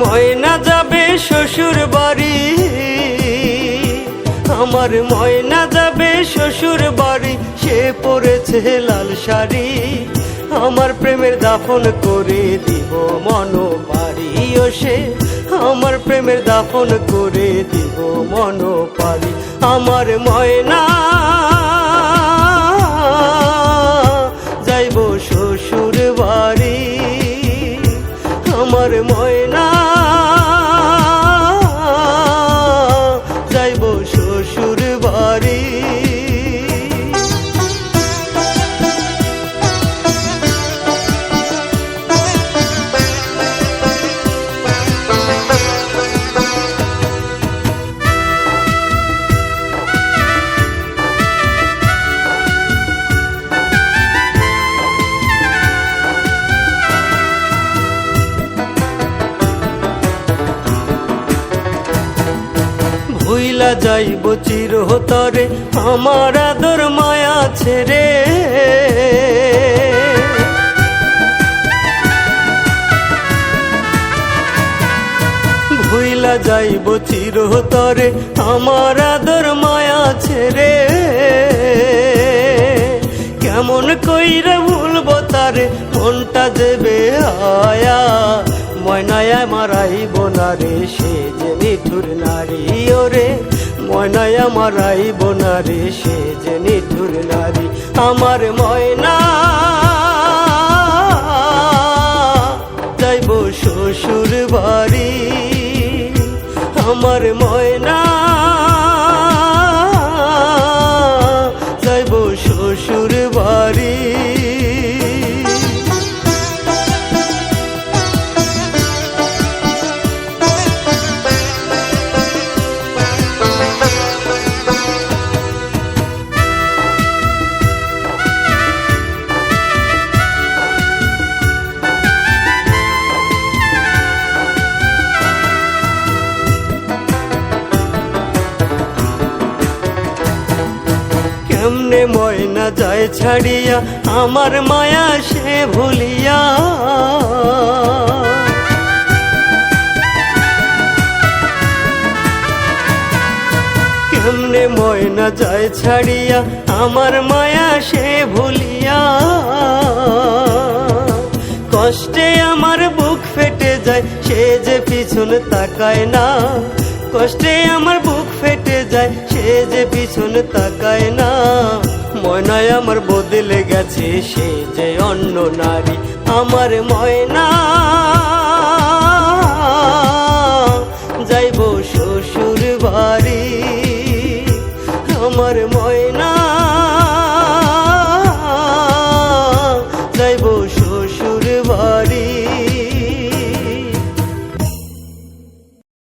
ময়না যাবে শ্বশুর বাড়ি। আমার ময়না যাবে শ্বশুর বাড়ি, সে পরেছে লাল শাড়ি। আমার প্রেমের দাফন করে দিব মন পারি সে আমার প্রেমের দাফন করে দিব মন পারি আমার ময়না ভুইলা যাইব চিরতরে আমার আদর মায়া ছেড়ে ভুইলা যাইব চিরতরে আমার আদর মায়া ছেড়ে কেমন কইরে তারে মনটা দেবে আয়া ময়নায়া মারাইব না রে, সে যে নিঠুর নারী। ওরে ময়নায়া মারাইব না রে, সে যে নিঠুর নারী। আমার ময়না, যাইব শ্বশুর বাড়ি। আমার ময়না, যাইব শ্বশুর বাড়ি। কেমনে ময়না যায় ছাড়িয়া, আমার মায়া সে ভুলিয়া। কেমনে ময়না যায় ছাড়িয়া, আমার মায়া সে ভুলিয়া। কষ্টে আমার বুক ফেটে যায়, সে যে পিছন তাকায় না। কষ্টে আমার বুক ফেটে যায়, সে যে পিছনে তাকায় না। ময়নায় আমার বদলে গেছে, সে যে অন্য নারী আমার ময়না। যাইব শ্বশুর বাড়ি, আমার ময়না। যাইব